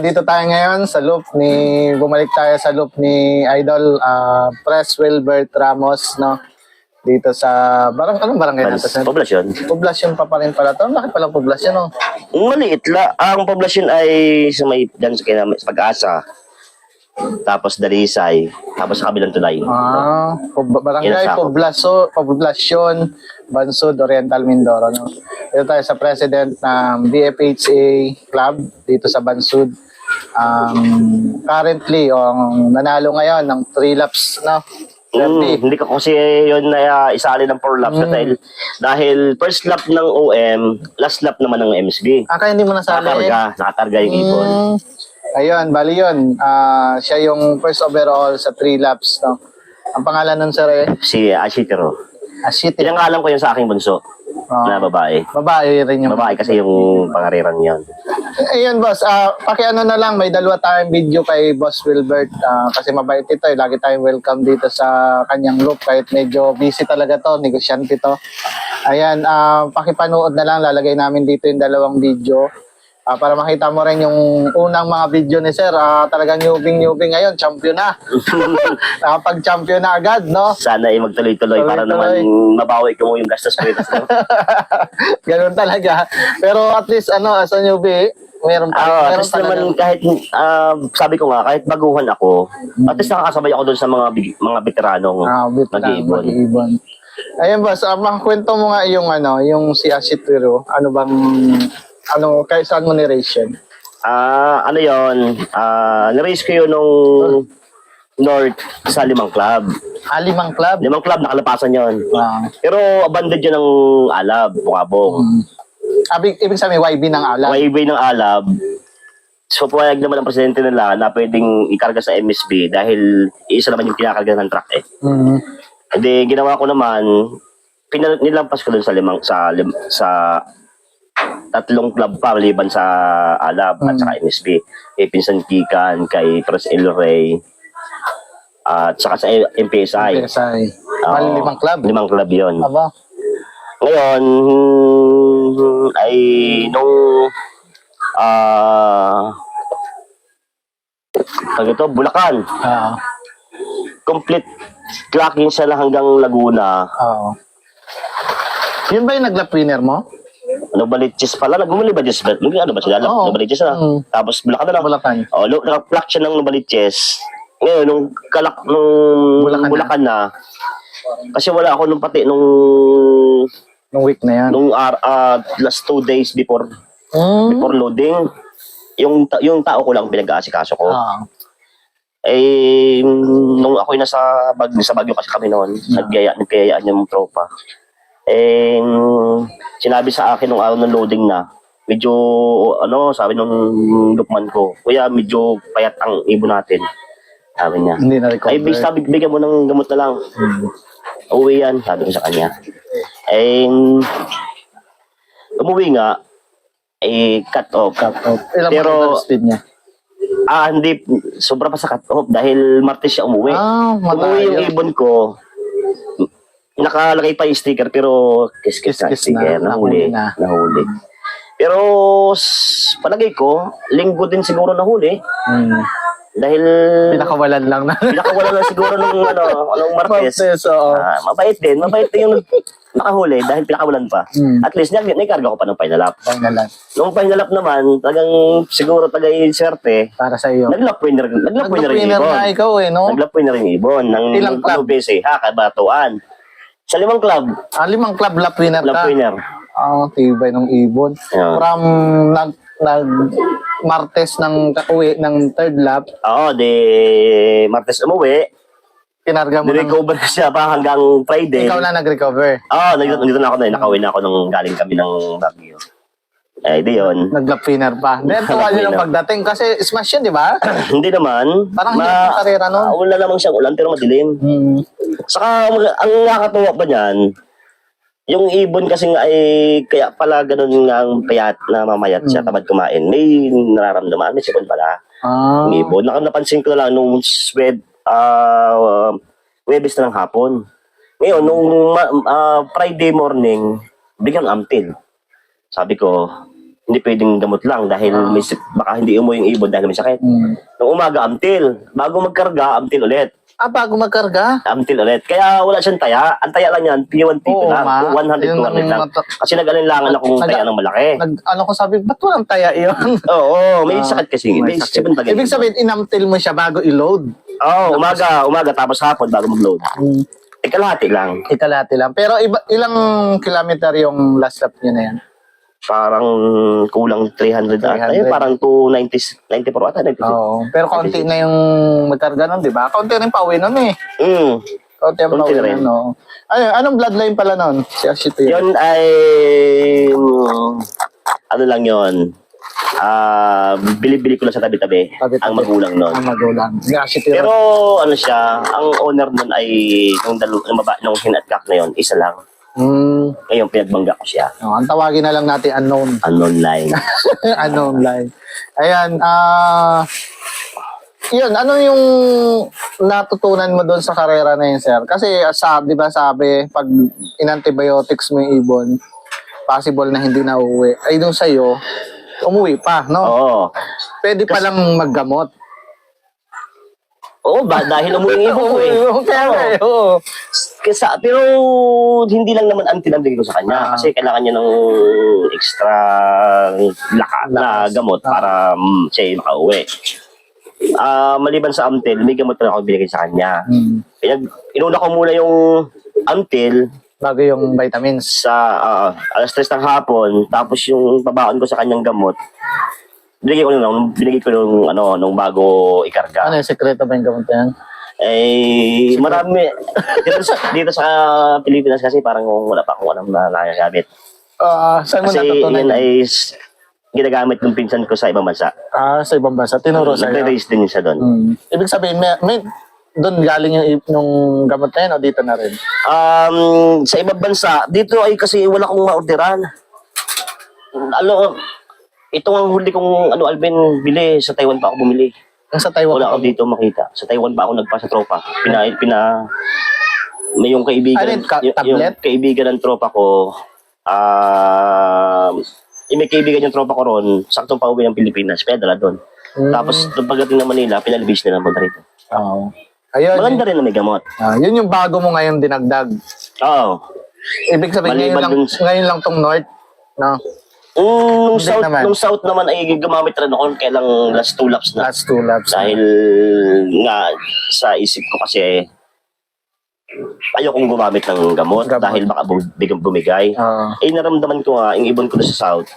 Nandito tayo ngayon sa loop ni, bumalik tayo sa loop ni Idol uh, Press Wilbert Ramos, no? Dito sa, barang, anong barangay na ito, sir? Poblasyon. Poblasyon pa pa rin pala to. Bakit pala poblasyon, no? Maliit la. Ang poblasyon ay sa may dyan sa, kina, sa pag-asa. Tapos Dalisay. Tapos sa kabilang tulay. Ah, pob- barangay, Kinasako. poblaso, poblasyon, Bansud, Oriental, Mindoro, no? Dito tayo sa president ng BFHA Club dito sa Bansud. Um, currently, ang nanalo ngayon ng 3 laps, no? 30. Mm, hindi ko kasi yun na uh, isali ng 4 laps Mm. dahil dahil first lap ng OM, last lap naman ng MSB. Ah, kaya hindi mo nasali? Nakakarga, nakakarga yung ibon. Mm, ayun, bali yun. Ah, siya yung first overall sa 3 laps, no? Ang pangalan nun, sir, eh? Si Ashitero. Ashit. Ilang alam ko yun sa aking bunso Ah, na babae. babae rin yung Babae kasi yung pangariran yun. Ayun, boss. Ah, pakiano na lang, may dalawa tayong video kay Boss Wilbert. Ah, kasi mabait ito eh. Lagi tayong welcome dito sa kanyang group. Kahit medyo busy talaga to, negosyante to. Ayan, ah, pakipanood na lang. Lalagay namin dito yung dalawang video. Ah, para makita mo rin yung unang mga video ni Sir. Ah, talagang newbing-newbing ngayon. Champion na. Nakapag-champion na agad, no? Sana ay magtuloy-tuloy para naman mabawi ko mo yung gastos ko ito. Ganun talaga. Pero at least, ano, as a newbie, meron pa. At meron least naman kahit ah, sabi ko nga kahit baguhan ako, at least nakakasabay ako doon sa mga big- mga veteranong Ah, bit lang, mag-iibon. mag-iibon. Ayun boss, uh, makakwento mo nga yung ano, yung si Ashitiro. Ano bang ano kay saan mo ni-ration? Ah, ano 'yon? Ah, na-raise ko yun nung North sa limang club. Ah, limang club. Limang club nakalapasan 'yon. Ah, Pero abandoned yun ng Alab, Bungabong. mm. Abig, ibig sabihin YB ng ala. Wayway ng Alab. So, pumayag naman ang presidente nila na pwedeng ikarga sa MSB dahil isa naman yung kinakarga ng truck eh. Mm. Hindi, ginawa ko naman, pinal- nilampas ko dun sa limang, sa, lim, sa tatlong club pa, liban sa Alab at Mm. saka MSB. Kay Pinsan Kikan, kay Pres El Rey, at saka sa MPSI. PSI. Oo, Bali, limang club. Limang club yun. Aba. Ngayon, hmm, ay nung ah pag ito, Bulacan. Ah, Complete clocking siya na hanggang Laguna. oo. Yun ba yung nag-lap winner mo? Ano balitches pala? Nagmumuli ba Diyos? Ano ano ba sila? Oo. Ano balitches na? Mm. Tapos Bulacan na lang. Bulacan. Oh, lo- siya ng Nubaliches. Ngayon, nung kalak nung Bulacan na. Bulacan na. Kasi wala ako nung pati nung Nung week na yan. nung ar- ah, last two days before Mm. before loading. Yung yung tao ko lang pinag-aasikaso ko. Ah, Eh, nung ako'y nasa bag sa Bagyo kasi kami noon, nagkaya nagkayaan yung tropa. Eh, sinabi sa akin nung araw ng loading na, medyo, ano, sabi nung lukman ko, kuya, medyo payat ang ibon natin. Sabi niya. hindi na recover. Ay, sabi, bigyan mo ng gamot na lang. Mm. Uwi yan, sabi ko sa kanya. Eh, umuwi nga, eh, cut off. Cut off. Ilang Pero- speed niya? Ah, hindi, sobra pa sa cut off dahil Martes siya umuwi. Ah, Umuwi yung ibon ko, nakalagay pa yung sticker pero kiss-kiss na Kiss-kiss sticker, na, nahuli, na. nahuli. Pero s- palagay ko, linggo din siguro nahuli Mm. dahil Pinakawalan lang na. pinakawala na siguro nung ano, anong Martes. Martes, oo. Ah, mabait din, mabait din yung nakahuli dahil pinakawalan pa. Mm. At least, naikarga ko pa ng final lap. Final lap. Nung final lap naman, talagang siguro tagay swerte, Para sa iyo. naglap winner, naglap winner Nag-winner ibon. na ikaw eh, no? Naglap winner yung ibon ng Ilang club? Lubese, ha, Kabatuan. Sa limang club, Ah, limang club lap winner lap ka. winner. Ah, tibay ng ibon. Yeah. From nag nag Martes ng kakuwi ng third lap, Oo, de Martes umuwi, kinarga mo ng, nirecover ko siya pa hanggang Friday. ikaw na nag-recover. Oo, nandito, nandito na ako na, nakauwi na ako nung galing kami ng Baguio. Eh, di yun. Nag-lap winner pa. Then, tuwa winner. pagdating kasi smash yun, di ba? Hindi naman. Parang hindi ang karera nun. Ah, wala namang siyang ulan, pero madilim. Hmm. Saka, ang nakakatuwa pa niyan, yung ibon kasi nga ay kaya pala ganun nga ang payat na mamayat siya, tamad kumain. May nararamdaman, may sipon pala. Ah. Ang ibon. Naka, napansin ko lang nung swed, ah, Webes na ng hapon. Ngayon, nung ah, Friday morning, bigyan ampil. Sabi ko, hindi pwedeng gamot lang dahil Ah. may, baka hindi umuwi yung ibon dahil may sakit. Mm. Nung umaga, amtil. Bago magkarga, amtil ulit. Ah, bago magkarga? Amtil ulit. Kaya wala siyang taya. Ang taya lang yan, P1, P2 Oo, lang. ma. 100, Yun 200 lang. ang- Kasi nag-alinlangan akong Nag- taya ng malaki. Nag, ano ko sabi, ba't walang taya yun? Oo, may Ah, sakit kasi. May May sakit. sakit. Ibig sabihin, inamtil mo siya bago i-load. Oo, umaga, umaga, tapos hapon bago mag-load. Mm. Eh, kalahati lang. Ikalati lang. Pero iba, ilang kilometer yung last lap niya na yan? Parang kulang 300 ata. 300. Eh, parang 290, 94 ata. 96. Oo. Pero konti na yung magkarga nun, di ba? Konti rin pauwi nun eh. Mm. Konti ang Konti pauwi rin. nun, no? Ano, anong bloodline pala nun? Si Ashito yun. Yun ay... mm, Ano lang yun? Ah, bili-bili ko lang sa tabi-tabi. Tabi-tabi. Ang magulang nun. Ang magulang. Si Ashito Pero ano siya, ang owner nun ay nung dalo, nung baba, nung hin at kak na yun, isa lang. Mm. Ngayon pinagbangga ko siya. Oh, ang tawagin na lang natin unknown. Unknown line. unknown line. Ayan, ah... yun, ano yung natutunan mo doon sa karera na yun, sir? Kasi sabi, di ba sabi, pag in-antibiotics mo yung ibon, possible na hindi na uuwi. Ay, doon sa'yo, umuwi pa, no? Oo. Pwede pa lang maggamot. Oo ba? Dahil umuwi yung Umuwi eh. yung kaya nga, eh, oo. Kesa, pero hindi lang naman ang tinambigay ko sa kanya. Ah. Kasi kailangan niya ng extra laka na gamot Ah. para mm, siya yung makauwi. Ah, maliban sa Amtel, may gamot na ako binigay sa kanya. Hmm. Pinag, inuna ko muna yung Amtel Bago yung vitamins. sa ah, alas 3 ng hapon, tapos yung babaon ko sa kanyang gamot, binigay ko nung, binigay ko nung, ano, nung bago ikarga. Ano yung sekreto ba yung gamot na yan? Eh, marami. dito, sa, dito sa Pilipinas kasi parang wala pa akong alam na nagagamit. Ah, saan mo Kasi natutunan? yun ay s- ginagamit ng pinsan ko sa ibang bansa. Ah, sa ibang bansa. Tinuro sa'yo. Nagre-raise din siya doon. Hmm. Ibig sabihin, may, may doon galing yung ip- nung gamot na yun o dito na rin? Um, sa ibang bansa, dito ay kasi wala akong maorderan. Ano, ito ang huli kong ano, Alvin, bili. Sa Taiwan pa ako bumili. Yung sa Taiwan. Wala ako dito makita. Sa Taiwan pa ako nagpa sa tropa. Pina, pina, may yung kaibigan, yun, ka- yung, yung tablet? kaibigan ng tropa ko, ah, yung may kaibigan yung tropa ko ron, saktong pauwi ng Pilipinas, kaya dala doon. Mm. Tapos, nung pagdating ng Manila, pinalibis nila naman rito. Oo. Ayun. Maganda rin na may gamot. Ah, yun yung bago mo ngayon dinagdag. Oo. Ibig sabihin, ngayon lang, dun sa- ngayon lang tong North. No? Nung Hindi south, naman. nung south naman ay gumamit rin ako kailang last two laps na. Last two laps. Dahil nga sa isip ko kasi ayokong gumamit ng gamot, Gamot. dahil baka bum- biglang bumigay. Ah. Eh naramdaman ko nga, yung ibon ko na sa south,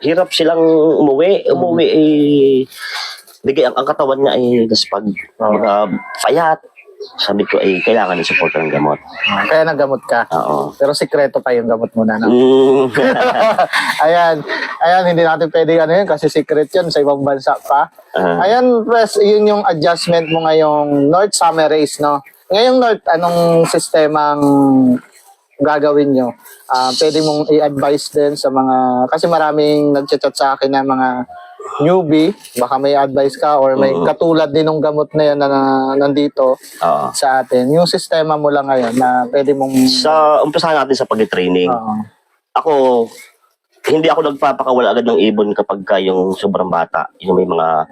hirap silang umuwi. Umuwi eh, bigay ang, ang katawan niya ay pag Oo. mga payat. Sabi ko eh, kailangan ng support ng gamot. Kaya nagamot ka. Oo. Pero sikreto pa yung gamot mo na. No? Mm. ayan. Ayan, hindi natin pwede ano yun kasi secret yun sa ibang bansa pa. Ah. Ayan, Pres, yun yung adjustment mo ngayong North Summer Race, no? Ngayong North, anong sistemang gagawin nyo? Ah, pwede mong i-advise din sa mga, kasi maraming nagchat-chat sa akin na mga newbie, baka may advice ka or may Oo. katulad din ng gamot na yun na, na nandito Oo. sa atin. Yung sistema mo lang ngayon na pwede mong... Sa umpisahan natin sa pag-training. Oo. ako, hindi ako nagpapakawala agad ng ibon kapag ka yung sobrang bata, yung may mga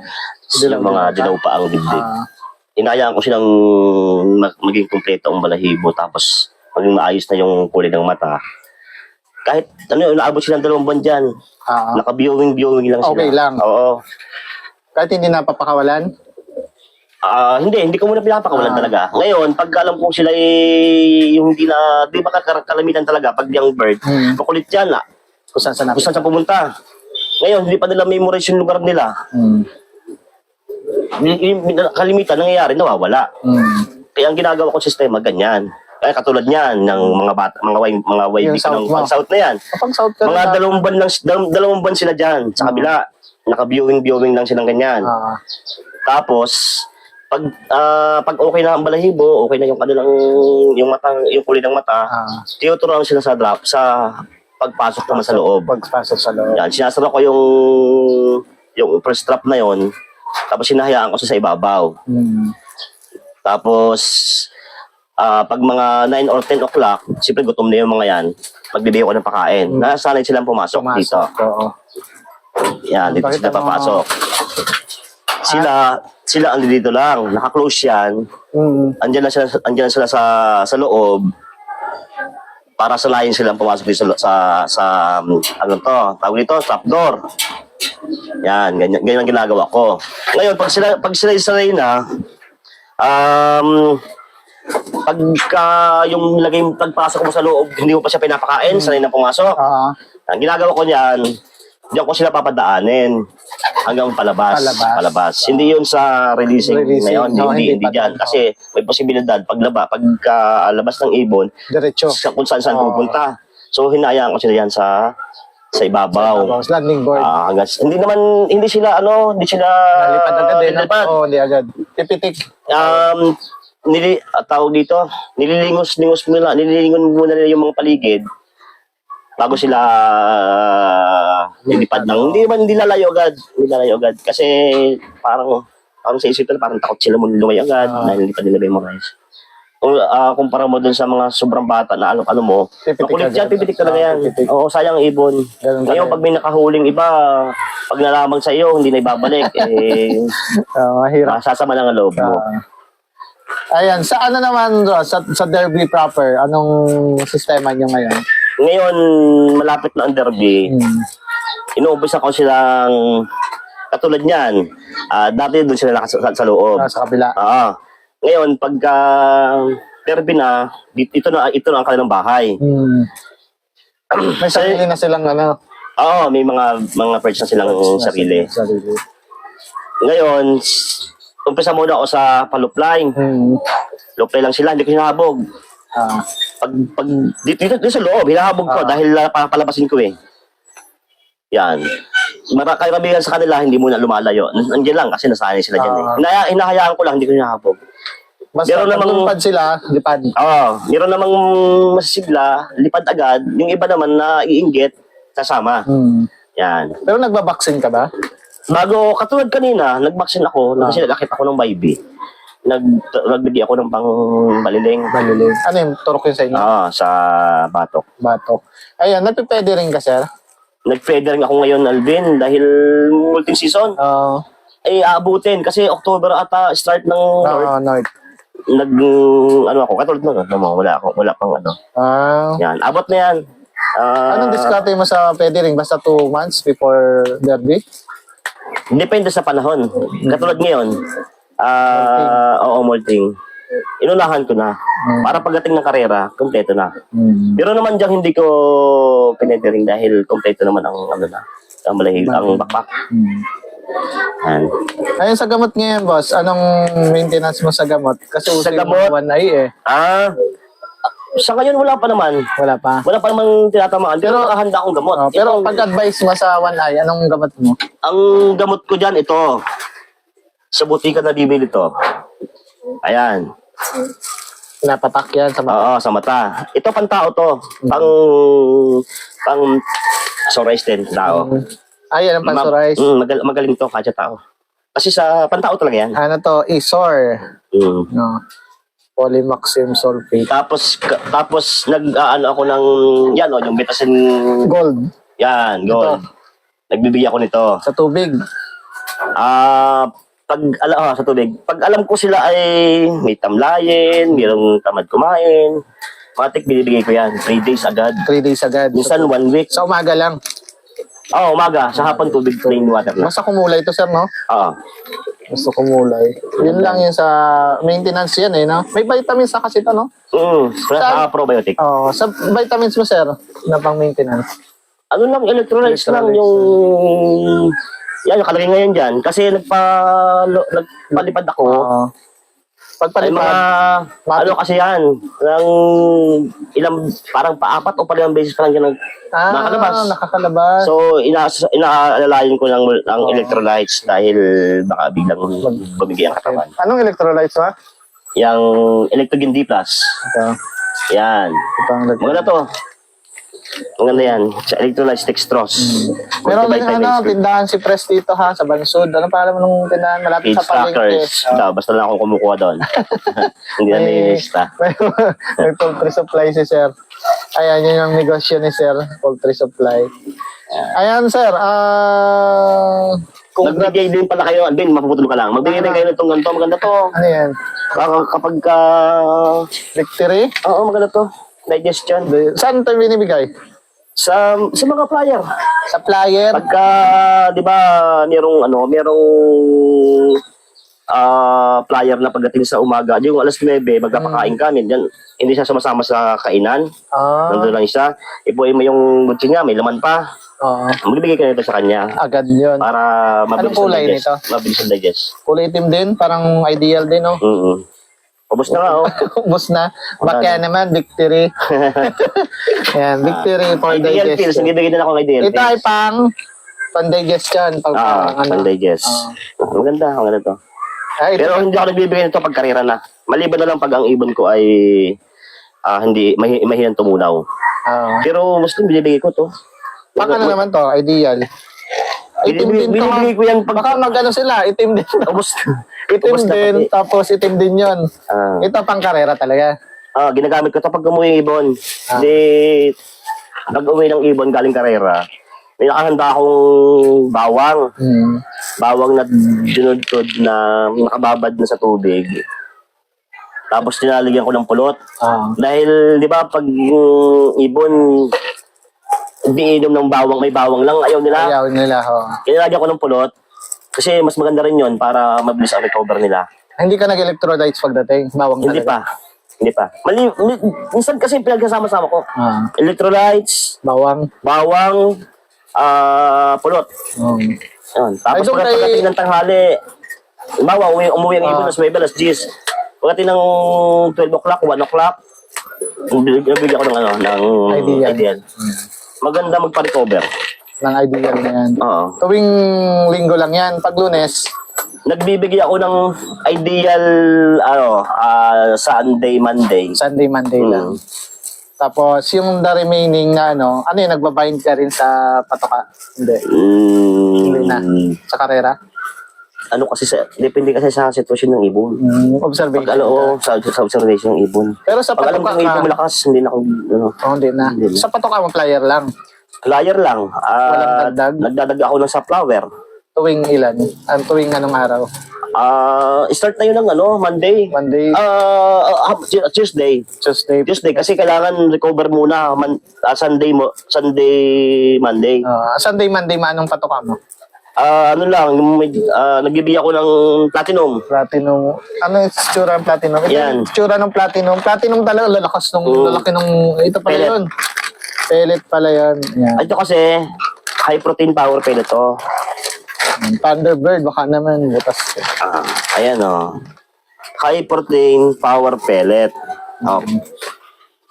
Dilaw- yung mga dilaw pa? dilaw pa ang dibdib. Ah, Inayaan ko silang mag- maging kumpleto ang balahibo tapos maging maayos na yung kulay ng mata. Kahit ano, naabot silang dalawang buwan dyan. ah, Naka-viewing-viewing lang sila. Okay lang. Oo. kahit hindi napapakawalan? Ah, hindi, hindi ko muna pinapakawalan Ah. talaga. Ngayon, pag alam ko sila eh, yung hindi na, di ba kar- kalamitan talaga, pag young bird, Hmm. kukulit yan ah. Kung saan saan Kung saan siya pumunta. Ngayon, hindi pa nila memorize yung lugar nila. Hmm. Y- yung kalimitan nangyayari, nawawala. Hmm. Kaya ang ginagawa ko sistema, ganyan. Kaya katulad niyan, ng mga bata, mga way, mga way Yung south ng pang south na yan. Kapag south ka Mga na- dalawang buwan lang, dal- dalawang buwan sila dyan, sa kabila. Naka-viewing-viewing lang silang ganyan. Ah, Tapos, pag ah, pag okay na ang balahibo, okay na yung kanilang yung mata, yung kulay ng mata, ah, tinuturuan sila sa drop sa pagpasok naman sa loob. pagpasok sa loob. Yan, sinasara ko yung yung first trap na yon. Tapos sinahayaan ko siya sa ibabaw. Hmm. Tapos ah pag mga 9 or 10 o'clock, siyempre gutom na yung mga yan. Magbibigay ko ng pakain. Nasanay silang pumasok, dito. Pumasok. Oo. Yan, dito Bakit sila ano? papasok. Sila, sila ang dito lang. Naka-close yan. Mm. Andiyan na sila, andiyan sila sa, sa loob para sa layin silang pumasok dito sa, sa, sa um, ano to, tawag dito, trapdoor. Yan, ganyan, ganyan ang ginagawa ko. Ngayon, pag sila, pag sila isanay na, um, pagka yung lagay pagpasok mo sa loob, hindi mo pa siya pinapakain, sanay na pumasok. Ah, Ang ginagawa ko niyan, diyan ko sila papadaanin hanggang palabas. Palabas. Hindi yun sa releasing, Releasing. ngayon, No, hindi, hindi hindi, pa dyan. din. Kasi may posibilidad, paglaba, pagka labas ng ibon, diretso. sa kung saan saan Oo. pupunta. So, hinayaan ko sila yan sa sa ibabaw. Tapos landing board. Ah, hanggang, hindi naman, hindi sila, ano, hindi sila... Nalipad agad eh. no? nilipad. Oo, hindi agad. Pipitik. Um, nili, ah, tawag dito, nililingos-lingos muna, nililingon muna nila yung mga paligid bago sila uh, nilipad ng, hindi naman hindi lalayo agad, hindi lalayo agad. Kasi parang, parang sa isip nila, parang takot sila muna lumayo agad, Ah. dahil nilipad nila memorize. Kung uh, kumpara mo dun sa mga sobrang bata na ano, ano mo, makulit yan, pipitik talaga Ah, yan. pipitik. Oo, sayang ang ibon. Ganun Ngayon, pag may nakahuling iba, pag nalamang sa iyo, hindi na ibabalik, eh, Ah, mahirap. masasama lang ang loob mo. Ah. Ayan, sa ano naman, Ross, sa, sa derby proper, anong sistema nyo ngayon? Ngayon, malapit na ang derby. Hmm. Inuumpisa ko silang katulad niyan. Ah, dati doon sila nakas- sa, sa loob. Ah, sa kabila. Ah. Ngayon, pagka derby na, ito na ito na ang kanilang bahay. Hmm. May sarili na silang ano. Oo, may mga mga perch na silang sarili. Sarili. Ngayon, s- umpisa muna ako sa palupline. Hmm. Lupay lang sila, hindi ko hinahabog. Ah, Pag, pag dito, dito, dito sa loob, hinahabog ko Ah. dahil uh, papalabasin ko eh. Yan. Mara, karamihan sa kanila, hindi muna lumalayo. Nandiyan lang kasi nasanay sila dyan eh. Ah. Hinaya, hinahayaan ko lang, hindi ko hinahabog. basta Meron namang- lumipad sila, lipad. Oo, meron namang masisigla, lipad agad. Yung iba naman na iinggit, kasama. Hmm. Yan. Pero nagbaboxing ka ba? Bago, katulad kanina, nag-vaccine ako, Ah. kasi nagkakit ako ng Vibe. Nag, nagbigay ako ng pang baliling. Malilim. Ano yung turok yun sa inyo? Oo, sa batok. Batok. Ayan, nagpipwede rin ka, sir? Nag-feather ako ngayon, Alvin, dahil multing season. Oo. ay aabutin kasi October ata start ng North. Oo, North. Nag ano ako katulad nun, ano mo, wala ako, wala pang ano. Ah. Yan, abot na yan. Ah, Anong diskarte mo sa pwede rin? Basta two months before derby? Depende sa panahon. Katulad ngayon, ah, oo, molting. Inunahan ko na. Para pagdating ng karera, kompleto na. Hmm. Pero naman dyan hindi ko pinedering dahil kompleto naman ang ano na, ang malahig, ang bakbak. Hmm. Yan. Ayun sa gamot ngayon, boss, anong maintenance mo sa gamot? Kasi uso Sa yung gamot? one eye eh. Ah, sa ngayon wala pa naman. Wala pa. Wala pa namang tinatamaan. Pero nakahanda akong gamot. Oh, pero Ito, pag-advise mo sa one eye, anong gamot mo? ang gamot ko dyan, ito. Sa butika na bibili to. Ayan. Pinapatak yan sa mata. Oo, sa mata. Ito pang tao to. Pang, pang, sorais din, tao. Ay, yan ang pansurize. Mm, magal- magaling to, kadya tao. Kasi sa pantao talaga yan. Ano to? Isor. Mm. No. Polymaxim sulfate. Tapos, ka- tapos, nag, ah, ano ako ng, yan o, yung betasin, Gold. yan, gold. Nagbibigay ako nito. Sa tubig. Ah, pag alam ah, sa tubig, pag alam ko sila ay may tamlayin, mayroong tamad kumain, matik binibigay ko yan. 3 days agad. 3 days agad. Minsan 1 week. Sa umaga lang. Oh, umaga. Sa hapon tubig plain water na. Basta kumulay to, sir, no? Oo. Basta kumulay. Yun lang yun sa maintenance yan eh, no? May vitamins na kasi ito, no? Mm, plus Saan? sa probiotic. Oh, sa vitamins mo, sir, na pang maintenance. Ano lang, electrolytes lang Electrolytes. yung... Yan, yung kalagay ngayon dyan. Kasi nagpa, nagpalipad ako. Oo. Ay, Pagpalipad, mga, Mati- ano kasi yan, ng ilang, parang paapat o palimang beses pa lang yan ah, nakakalabas. nakakalabas. So, ina inaalalayan ko ng, ng Oo. electrolytes dahil baka biglang bumigay ang katawan. Anong electrolytes ba? Yung Electrogen D+. Ito. Yan. Ito ang Maganda to. Maganda yan. Sa electrolytes dextrose. Meron din ano, tindahan si Press dito ha, sa Bansod. Ano pangalan mo nung tindahan? Malapit sa palengke. Daw, basta lang ako kumukuha doon. Hindi na May, nililista. may, may poultry supply si Sir. Ayan, yun yung negosyo ni Sir, poultry supply. Ayan, Sir. Ah, kung Magbigay din pala kayo, Alvin, mapuputol ka lang. Magbigay din kayo nitong ganito, maganda to. ano yan? Kaka- Kapag ka... Victory? Oo, maganda to. Digestion. Saan ito binibigay? Sa, sa mga flyer. Sa flyer? Pagka, di ba, merong ano, merong ah flyer na pagdating sa umaga, yung alas 9, magkapakain kami. Yan, hindi siya sumasama sa kainan. Ah, Nandun lang siya. Ipuin mo yung butsi niya, may laman pa. oo. Magbibigay ka nito sa kanya Agad yun. para mabilis Anong kulay ang digest. nito? Mabilis ang digest. Kulay itim din, parang ideal din, oh. Mm Ubus na nga, oh. Ubus na. Bakya naman, victory. Yan, victory for Ideal pills. digestion. Nagbibigay din ako ng ideal Ito ay pang pan-digestion. Pang, Ah, pang, ano. pan-digest. Maganda, maganda to. Ah, ito, Pero hindi ako nagbibigay nito pag karera na. Maliban na lang pag ang ibon ko ay ah, hindi mahi mahinang tumunaw. ah. Pero mas binibigay ko to. Pang ano naman to, ideal. Itim din to. Binibigay ko yan pag Baka mag-ano sila, itim din. ubos. itim din, pati. tapos itim din yon. Ah, Ito pang karera talaga. ah, ginagamit ko to pag umuwi yung ibon. Ah. Di nag-uwi ng ibon galing karera. May nakahanda akong bawang. Hmm. Bawang na dinudtod na nakababad na sa tubig. Tapos tinalagyan ko ng pulot. Ah. Dahil, di ba, pag yung ibon, hindi inom ng bawang, may bawang lang, ayaw nila. Ayaw nila, ho. Kinalagyan ko ng pulot. Kasi mas maganda rin yon para mabilis ang recover nila. Hindi ka nag-electrolytes pagdating. Bawang Hindi talaga. pa. Hindi pa. Mali, mi- minsan kasi pinagsasama-sama ko. Ah. Electrolytes, Bawang. bawang, ah pulot. Um, Yun. Tapos Ay, kay- pagdating ng tanghali, Bawa, umuwi, umuwi ang ibon Ah. alas 9, alas 10. Pagdating ng 12 o'clock, 1 o'clock, nabigyan ko ng ano, ng Ideal. ideal. Maganda magpa-recover. ng ideal na yan. Oo. Tuwing linggo lang yan. Pag lunes, Nagbibigay ako ng ideal, ano, ah, Sunday, Monday. Sunday, Monday lang. Mm. Tapos, yung the remaining na ano, ano yun, nagbabind ka rin sa patoka? Hindi. Mm, Hindi na. Sa karera? Ano kasi sa, depende kasi sa sitwasyon ng ibon. Mm, observation. Pag ano, oo, sa, sa observation ng ibon. Pero sa Pag alam kong ibon ka, malakas, hindi na ako, ano, oh, hindi na. Hindi na. Sa patoka mo, flyer lang. flyer lang. Ah, Walang dagdag? Nagdadag ako ng sa flower. Tuwing ilan? Ang tuwing anong araw? Ah, start na yun ng ano, Monday. Monday, Ah, ah, Tuesday. Tuesday. Tuesday kasi kailangan recover muna man, ah, Sunday mo, Sunday, Monday. Ah, Sunday, Monday, manong patoka mo? Ah, ano lang, yung may, ah, nagbibigay ako ng platinum. Platinum. Ano yung tsura ng platinum? Ito Yan. yung tsura ng platinum. Platinum talaga, lalakas nung, Mm. lalaki nung, ito pala Pellet. yun. Pellet pala yun. Yan. Ito kasi high protein power pellet to. Thunderbird, baka naman, butas. Ah, ayan oh. High protein power pellet. Oh.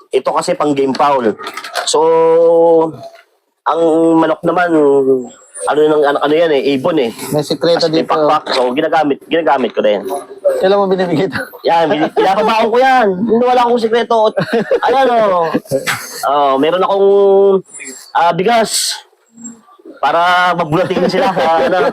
Ito kasi pang game foul. So, ang manok naman, ano nang ano, ano yan eh, ibon eh. May sikreto Kasi may dito. pakpak. So, ginagamit, ginagamit ko din. Kailan mo binibigay ito? Yan, bin- pinapabaon ko yan. Hindi wala akong sikreto. Ayan o. Oh, meron akong ah, bigas. Para mabulatin sila. Ah, ano.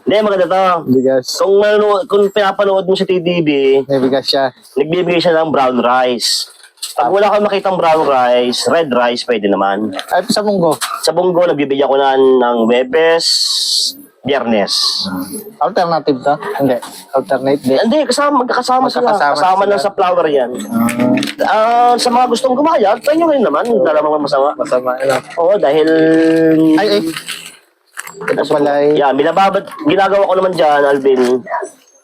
Hindi, maganda to. Bigas. Kung, manonood, kung pinapanood mo sa TDB, May bigas siya. nagbibigay siya ng brown rice. Pag wala kang makitang brown rice, red rice, pwede naman. Ay, sa munggo. Sa bunggo, nagbibigyan ko na ng Webes, Biyernes. Alternative to? Hindi. Alternate din. Hindi, kasama, magkakasama sila. Magkakasama Kasama sila. lang sa flower yan. Ah, sa mga gustong gumaya, try nyo rin naman. Wala namang masama. Masama. Ano? Oo, dahil... Ay, ay. Ito pala ay... Yeah, binababad, ginagawa ko naman dyan, Alvin.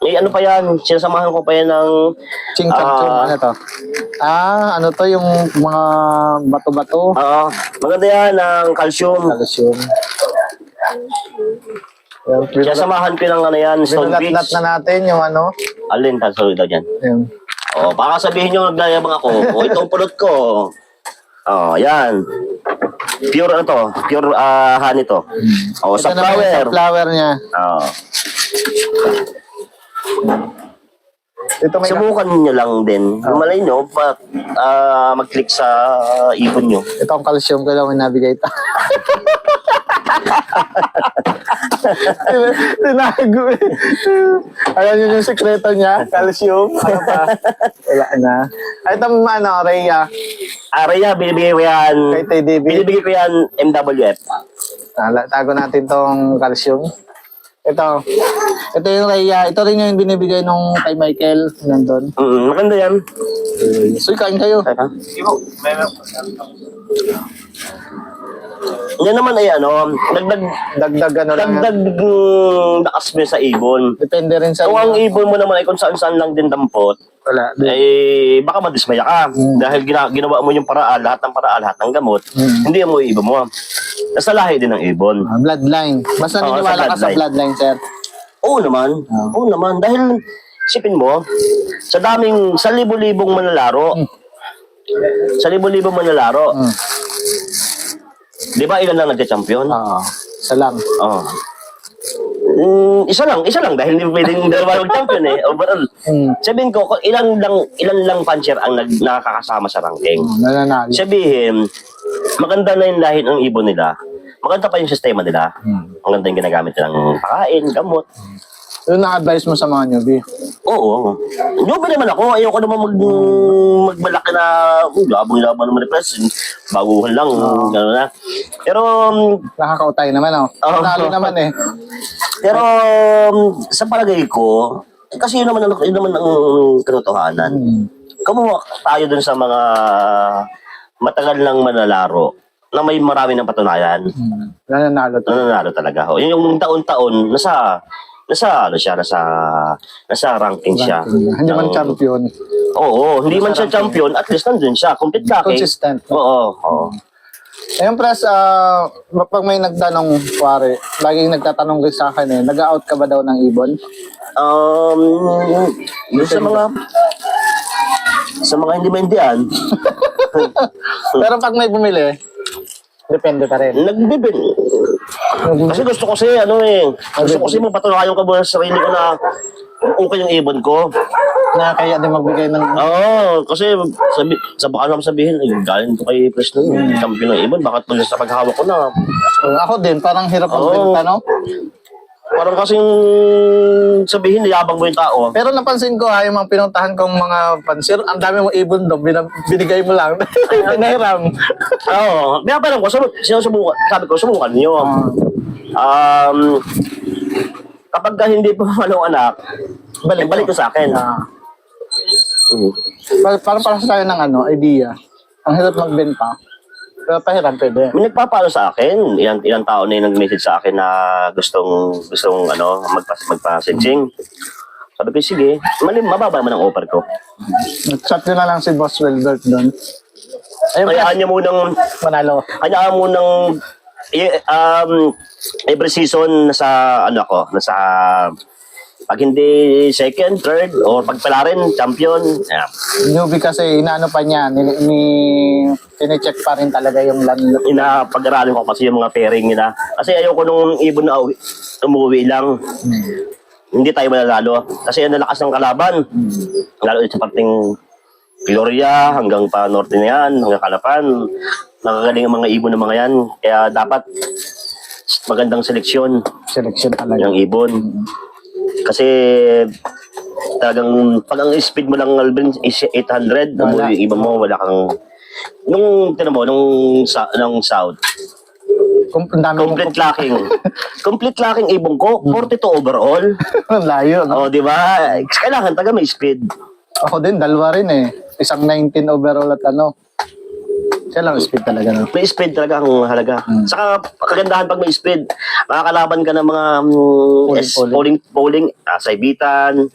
May ano pa yan, sinasamahan ko pa yan ng... Ching chong chong. Ah. Ano to? Ah, ano to yung mga bato-bato? Oo, maganda yan, ng calcium. Calcium. Yan, Sinasamahan ko ng ano yan, stone beach. Binulat-lat na natin yung ano. Alin, calcium daw dyan. Yung Oh, baka sabihin nyo nagyayabang ako. O, itong pulot ko. Oh, yan. Pure ano to? Pure ah, honey to. Oh, Ito sa naman yung flower. Sa flower niya. Oh. Ito may Subukan niyo lang din. Malay nyo, pa, ah, mag-click sa ibon nyo. ito ang calcium ko lang may nabigay ito. Tinago eh. Alam niyo yung sekreto niya? Calcium? Ano pa? Wala na. Ay, ito ano, Rhea. Area, binibigay ko yan. Kay TDB. Binibigay ko yan MWF. Tala, tago natin tong calcium. Ito. Ito yung Rhea. Ito rin yung binibigay nung kay Michael. Nandun. Mm, maganda yan. So, kain kayo. Teka. Yan naman ay ano, dagdag, Dagdag ano lang. dagdag mm, lakas mo sa ibon. Depende rin sa Kung ang ibon mo naman ay kung saan-saan lang din dampot, Wala. Eh baka madismaya ka. Dahil gina, ginawa mo yung paraan, lahat ng paraan, lahat ng gamot, Mm. hindi mo ibon mo. Nasa lahi din ng ibon. Ah, bloodline. Mas Oo, sa ka sa bloodline, sir. Oo naman. Ah. Oo naman. Dahil, isipin mo, sa daming, sa libo-libong manlalaro, sa libo-libong manlalaro, Mm. Di ba ilan lang nagka-champion? Oo. Isa lang. Oo. Mm, isa lang, isa lang dahil hindi pwedeng dalawa mag-champion eh, overall. Mm. Sabihin ko, kung ilan lang, ilan lang puncher ang nag, nakakasama sa ranking. Oh, nananalo. Sabihin, maganda na yung lahi ng ibon nila. Maganda pa yung sistema nila. Mm. Maganda yung ginagamit nilang pakain, gamot. Yun ang advice mo sa mga newbie. Oo. Newbie naman ako. Ayoko naman mag, magmalaki na uh, labang-labang naman ni President. Baguhan lang. Gano'n na. Pero, um, Nakakautay naman, oh. Oo. Talo naman, eh. pero um, sa palagay ko, kasi yun naman, yun naman ang katotohanan. Mm. Kumuha tayo dun sa mga matagal lang manlalaro na may marami ng patunayan. Mm. Nananalo to. Nananalo talaga. O, yun yung taon-taon, nasa, nasa, ano siya, nasa, nasa ranking siya. Hindi man champion. Oo, hindi man siya champion, at least nandun siya. Complete laki. Consistent. Oo, oo. Ayun, press, ah, pag may nagtanong, pare, laging nagtatanong kayo sa akin eh, nag-out ka ba daw ng ibon? Um, yun sa mga, sa mga hindi maintindihan, Pero pag may bumili, depende pa rin. nagbibin. Kasi gusto ko kasi, ano eh, gusto ko kasi mapatunayan ko muna sa sarili ko na okay yung ibon ko. Na kaya din magbigay ng... Oo, kasi sabi, sa baka naman sabihin, ay, galing to kay Preston, champion ng ibon, bakit mo sa paghawak ko na? Uh, ako din, parang hirap Oo. magbenta, no? Parang kasing sabihin, yabang mo yung tao. Pero napansin ko ha, yung mga pinuntahan kong mga pansir, ang dami mong ibon doon, bin- binigay mo lang. Pinahiram. Oo, kaya parang ko, sum- sinusubukan, sabi ko, subukan niyo. Ah, Um, kapag ka hindi pa manong anak, balik, balik ko sa akin. ah. Mm. Par- parang para sa tayo ng ano, idea. Ang hirap magbenta. Pero pahiram, pwede. May nagpapalo sa akin, ilang, ilang tao na yung nag-message sa akin na gustong, gustong ano, magpa, magpa-sensing. Sabi ko, sige, malim, mababa man ang offer ko. Chat nyo na lang si Boss Wilbert doon. Ayun, Hayaan niya munang, manalo. hayaan munang, i- um, every season, nasa, ano ako, nasa, pag hindi second, third, or pag pala rin, champion, yeah. Newbie kasi, inaano pa niya, ni, ni, tine-check pa rin talaga yung land. inapag-aralin ko kasi yung mga pairing nila. Kasi ayoko nung ibon na uwi- umuwi lang. Hindi tayo mananalo. Kasi ang lalakas ng kalaban. Lalo sa parting Gloria, hanggang pa norte na yan, hanggang Kalapan. Nakagaling ang mga ibon ng mga yan. Kaya dapat magandang seleksyon Selection talaga. ng ibon. Kasi talagang pag ang speed mo lang Alvin is 800, Wala. yung ibon mo, wala kang nung tinan mo nung sa nung south Kung complete locking complete locking ibon ko 42 overall Ang layo, no? oh di ba kailangan taga may speed Ako din, dalawa rin eh. Isang 19 overall at ano. Siya lang speed talaga, no? may speed talaga ang halaga Hmm. saka kagandahan pag may speed makakalaban ka ng mga mm, Polling, S, polling. polling polling ah, saibitan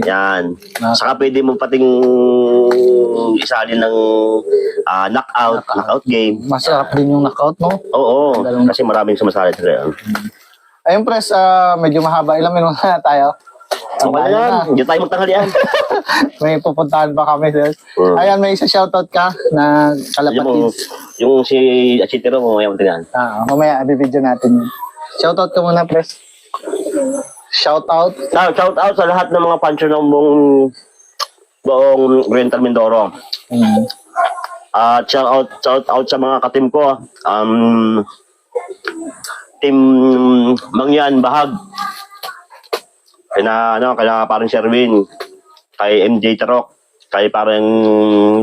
yan Ah. saka pwede mo pating isalin ng ah, knockout knockout game Masarap din yung knockout, no? oo Dalawang- kasi maraming sumasali talaga Ayun, press, ah, medyo mahaba. Ilang minuto na tayo. Okay na yan. Hindi tayo magtanghalian. May pupuntahan pa kami, sir. Hmm. Ayan, may isa shoutout ka na yung, kalapatid. yung si Achitero, mamaya mo tingnan. Ah, mamaya, bibidyo natin. yun. Shoutout ka muna, press. Shoutout. Shout, shout out sa lahat ng mga puncher ng buong buong Oriental Mindoro. Mm. At shout out, shout out sa mga katim ko. Um, team Mangyan, Bahag. Kaya ano, kaya parang Sherwin. Kay MJ Tarok. Kay parang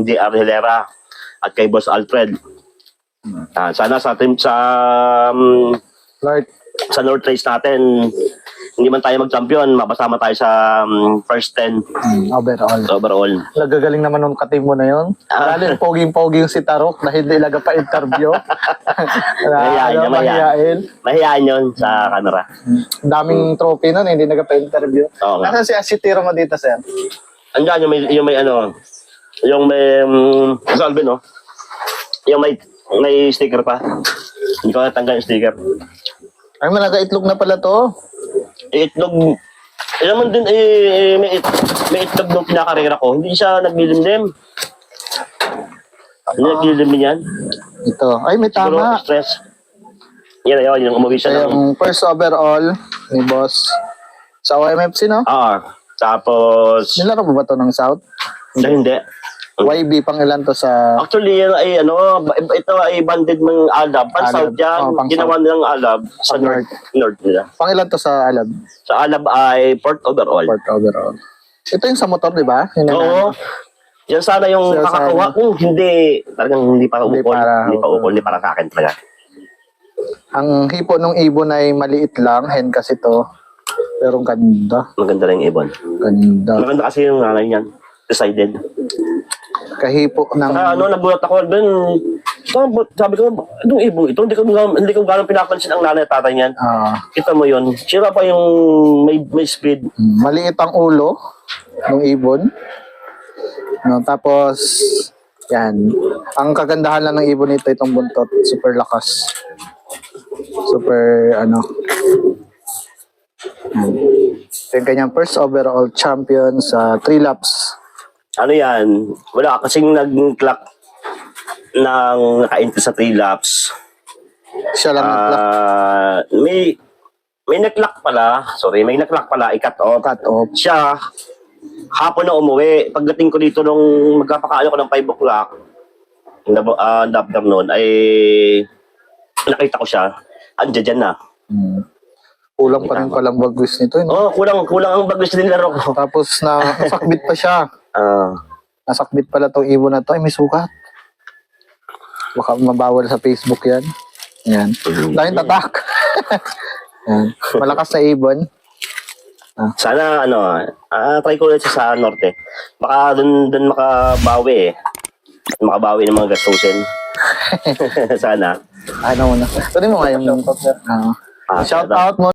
JR Hilera. at kay Boss Alfred. Ah, sana sa team sa um, Lord, sa North Race natin, hindi man tayo mag-champion, mapasama tayo sa um, first 10 mm, overall. overall. Nagagaling naman nung katim mo na yun. Ah. Lalo yung poging-pogi yung si Tarok na hindi laga pa interview. Mahihain niya, mahihain. mahihain. Mahiyaan yun sa camera. Daming trophy nun, hindi naga pa interview. Oo nga. Nasaan si Asitiro mo dito, sir? Andiyan yung may, yung may ano, yung may, um, salve no? Yung may, may sticker pa. Hindi ko natanggal yung sticker. Ay, malaga itlog na pala to. Itlog, alam mo din, eh, may, it- may itlog nung pinakarera ko. Hindi siya naglilimlim. Hindi naglilimlim yan. Ito. Ay, may Siguro tama. stress. Yan, yun, yung umuwi siya ng yung first overall ni boss sa OMFC, no? R. Tapos, Nilaro mo ba to ng South? hindi. hindi. YB pang ilan to sa... Actually, yan ay ano, ito ay banded ng Alab. Pan Alab. South yan. Oh, pang Ginawa nilang Alab sa Pang North. North nila. Pang ilan to sa Alab? Sa Alab ay Port overall. Fourth overall. Ito yung sa motor, di ba? Yun yung- Oo. Yan sana yung So, kakakuha. sana- Kung hindi, talagang hindi para Hindi ukol. para Hindi pa ukol. Hindi para sa akin talaga. Ang hipo ng ibon ay maliit lang. Hen kasi to. Pero ang ganda. Maganda rin yung ibon. Ganda. Maganda kasi yung nanay niyan. Decided. Kahipo ng... Kaya ano, nagulat ako dun. Sabi, sabi ko, itong ibong ito, hindi ko, hindi ko gano'ng pinapansin ang nanay at tatay niyan. ah, Kita mo yun. Sira pa yung may, may speed. maliit ang ulo ng ibon. No, tapos, yan. Ang kagandahan lang ng ibon nito, itong buntot, super lakas. Super, ano. Yan. Ito yung kanyang first overall champion sa 3 laps. Ano yan? Wala kasing nag-clock ng naka-entry sa 3 laps. Siya lang Ah, may may nag-clock pala. Sorry, may nag-clock pala. I-cut off. cut off. Siya, hapon na umuwi. Pagdating ko dito nung magkapakaano ko ng 5 o'clock, uh, the afternoon, ay nakita ko siya. Andiyan dyan na. Hmm. Kulang pa rin palang bagwis nito. No? Oh, kulang, kulang ang na nilaro ko. Tapos na nasakbit pa siya. Ah, Nasakbit pala tong ibon na to. Ay, may sukat. Baka mabawal sa Facebook yan. Yan. Dahil tatak. yan. Malakas na ibon. sana, ano, ah, try ko ulit siya sa norte. Baka dun, dun makabawi eh. Makabawi ng mga gastusin. sana. Ano mo na. Tuloy mo nga yung... Ah. Ah, shout out mo